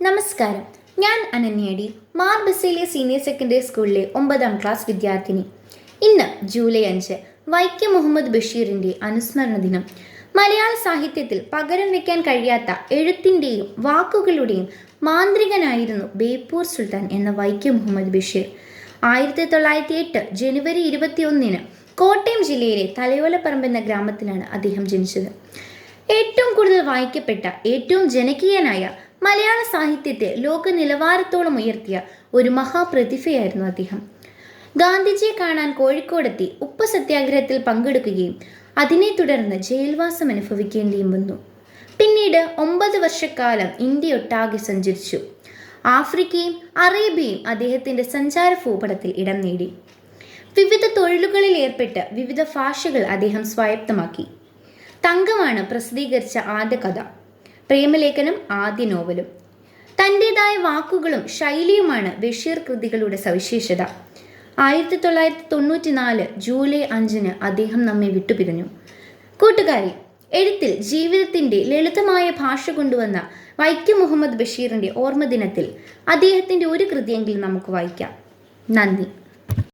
നമസ്കാരം. ഞാൻ അനന്യടി Mar senior secondary സ്കൂളിലെ ഒമ്പതാം ക്ലാസ് വിദ്യാർത്ഥിനി. ഇന്ന് ജൂലൈ അഞ്ച് വൈക്കം മുഹമ്മദ് ബഷീറിന്റെ അനുസ്മരണ ദിനം. മലയാള സാഹിത്യത്തിൽ പകരം വയ്ക്കാൻ കഴിയാത്ത എഴുത്തിന്റെയും വാക്കുകളുടെയും മാന്ത്രികനായിരുന്നു ബേപ്പൂർ സുൽത്താൻ എന്ന വൈക്കം മുഹമ്മദ് ബഷീർ. ആയിരത്തി തൊള്ളായിരത്തി എട്ട് ജനുവരി ഇരുപത്തിയൊന്നിന് കോട്ടയം ജില്ലയിലെ തലയോലപ്പറമ്പ് എന്ന ഗ്രാമത്തിലാണ് അദ്ദേഹം ജനിച്ചത്. ഏറ്റവും കൂടുതൽ വായിക്കപ്പെട്ട ഏറ്റവും ജനകീയനായ മലയാള സാഹിത്യത്തെ ലോക നിലവാരത്തോളം ഉയർത്തിയ ഒരു മഹാപ്രതിഭയായിരുന്നു അദ്ദേഹം. ഗാന്ധിജിയെ കാണാൻ കോഴിക്കോടെത്തി ഉപ്പ് സത്യാഗ്രഹത്തിൽ പങ്കെടുക്കുകയും അതിനെ തുടർന്ന് ജയിൽവാസം അനുഭവിക്കേണ്ടിയും വന്നു. പിന്നീട് ഒമ്പത് വർഷക്കാലം ഇന്ത്യയൊട്ടാകെ സഞ്ചരിച്ചു. ആഫ്രിക്കയും അറേബ്യയും അദ്ദേഹത്തിന്റെ സഞ്ചാര ഭൂപടത്തിൽ ഇടം നേടി. വിവിധ തൊഴിലുകളിൽ ഏർപ്പെട്ട് വിവിധ ഭാഷകൾ അദ്ദേഹം സ്വായത്തമാക്കി. തങ്കമാണ് പ്രസിദ്ധീകരിച്ച ആദ്യ കഥ. പ്രേമലേഖനം ആദ്യ നോവലും. തന്റെതായ വാക്കുകളും ശൈലിയുമാണ് ബഷീർ കൃതികളുടെ സവിശേഷത. ആയിരത്തി തൊള്ളായിരത്തി തൊണ്ണൂറ്റി നാല് ജൂലൈ അഞ്ചിന് അദ്ദേഹം നമ്മെ വിട്ടുപിരിഞ്ഞു. കൂട്ടുകാരി എഴുത്തിൽ ജീവിതത്തിന്റെ ലളിതമായ ഭാഷ കൊണ്ടുവന്ന വൈക്കം മുഹമ്മദ് ബഷീറിന്റെ ഓർമ്മദിനത്തിൽ അദ്ദേഹത്തിന്റെ ഒരു കൃതിയെങ്കിലും നമുക്ക് വായിക്കാം. നന്ദി.